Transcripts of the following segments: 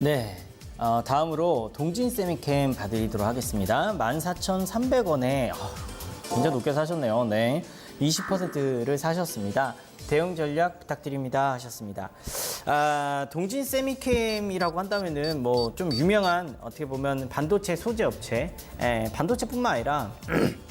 네. 어, 다음으로 동진 세미캠 봐드리도록 하겠습니다. 14,300원에 굉장히 높게 사셨네요. 네. 20%를 사셨습니다. 대응 전략 부탁드립니다 하셨습니다. 아, 동진 세미캠이라고 한다면은 뭐 좀 유명한 어떻게 보면 반도체 소재 업체, 에, 반도체뿐만 아니라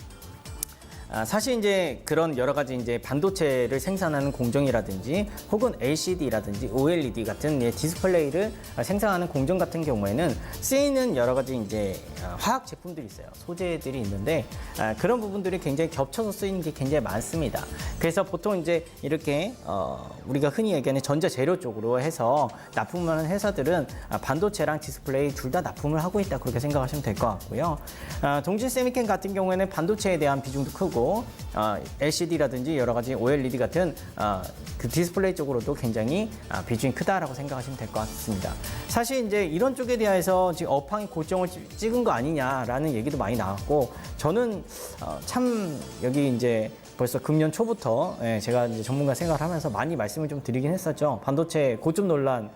아, 사실 이제 그런 여러 가지 이제 반도체를 생산하는 공정이라든지 혹은 LCD라든지 OLED 같은 예, 디스플레이를 생산하는 공정 같은 경우에는 쓰이는 여러 가지 이제 아, 화학 제품들이 있어요. 소재들이 있는데 아, 그런 부분들이 굉장히 겹쳐서 쓰이는 게 굉장히 많습니다. 그래서 보통 이제 이렇게 어, 우리가 흔히 얘기하는 전자 재료 쪽으로 해서 납품하는 회사들은 아, 반도체랑 디스플레이 둘 다 납품을 하고 있다 그렇게 생각하시면 될 것 같고요. 아, 동진 세미캠 같은 경우에는 반도체에 대한 비중도 크고 아, LCD라든지 여러 가지 OLED 같은 아, 그 디스플레이 쪽으로도 굉장히 아, 비중이 크다라고 생각하시면 될 것 같습니다. 사실 이제 이런 쪽에 대해서 지금 업황이 고점을 찍- 찍은 거 아니냐라는 얘기도 많이 나왔고 저는 어, 참 여기 이제 벌써 금년 초부터 예, 제가 이제 전문가 생각을 하면서 많이 말씀을 좀 드리긴 했었죠. 반도체 고점 논란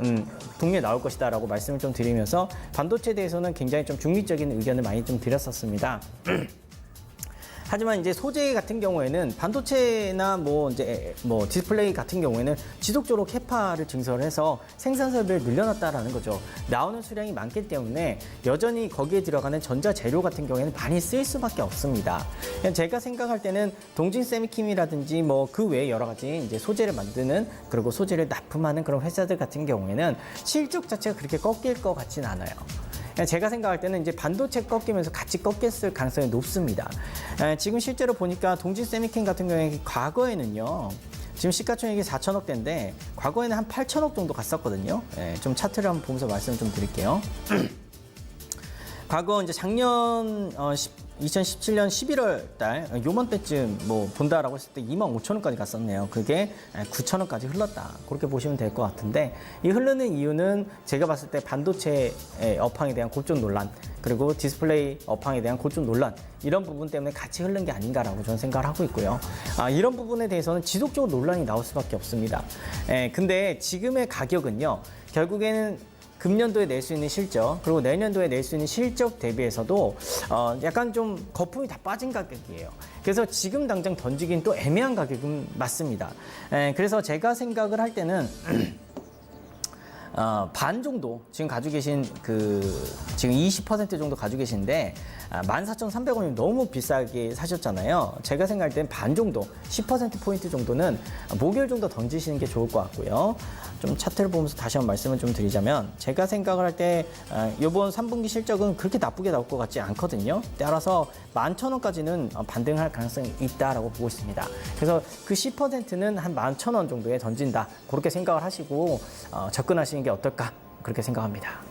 음, 동료에 나올 것이다라고 말씀을 좀 드리면서 반도체에 대해서는 굉장히 좀 중립적인 의견을 많이 좀 드렸었습니다. 하지만 이제 소재 같은 경우에는 반도체나 뭐 이제 뭐 디스플레이 같은 경우에는 지속적으로 캐파를 증설을 해서 생산 설비를 늘려놨다라는 거죠. 나오는 수량이 많기 때문에 여전히 거기에 들어가는 전자 재료 같은 경우에는 많이 쓰일 수밖에 없습니다. 제가 생각할 때는 동진 세미킴이라든지 뭐 그 외에 여러 가지 이제 소재를 만드는 그리고 소재를 납품하는 그런 회사들 같은 경우에는 실적 자체가 그렇게 꺾일 것 같진 않아요. 그냥 제가 생각할 때는 이제 반도체 꺾이면서 같이 꺾였을 가능성이 높습니다. 에, 지금 실제로 보니까 동진 세미캠 같은 경우에 과거에는요. 지금 시가총액이 4천억 대인데 과거에는 한 8천억 정도 갔었거든요. 예, 좀 차트를 한번 보면서 말씀을 좀 드릴게요. 과거 이제 작년 어, 2017년 11월 달 어, 요맘때쯤 뭐 본다라고 했을 때 2만 5천 원까지 갔었네요. 그게 9천 원까지 흘렀다. 그렇게 보시면 될 것 같은데 이 흐르는 이유는 제가 봤을 때 반도체 업황에 대한 고점 논란 그리고 디스플레이 업황에 대한 고점 논란 이런 부분 때문에 같이 흐른 게 아닌가라고 저는 생각을 하고 있고요. 아, 이런 부분에 대해서는 지속적으로 논란이 나올 수밖에 없습니다. 예, 근데 지금의 가격은요. 결국에는 금년도에 낼 수 있는 실적 그리고 내년도에 낼 수 있는 실적 대비해서도 어, 약간 좀 거품이 다 빠진 가격이에요. 그래서 지금 당장 던지긴 또 애매한 가격은 맞습니다. 에, 그래서 제가 생각을 할 때는 어, 반 정도 지금 가지고 계신 그 지금 20% 정도 가지고 계신데 아, 14,300원이면 너무 비싸게 사셨잖아요. 제가 생각할 땐 반 정도, 10% 포인트 정도는 목요일 정도 던지시는 게 좋을 것 같고요. 좀 차트를 보면서 다시 한번 말씀을 좀 드리자면 제가 생각을 할때 아, 이번 3분기 실적은 그렇게 나쁘게 나올 것 같지 않거든요. 따라서 11,000원까지는 반등할 가능성이 있다라고 보고 있습니다. 그래서 그 10%는 한 11,000원 정도에 던진다. 그렇게 생각을 하시고 어, 접근하시는 게 어떨까 그렇게 생각합니다.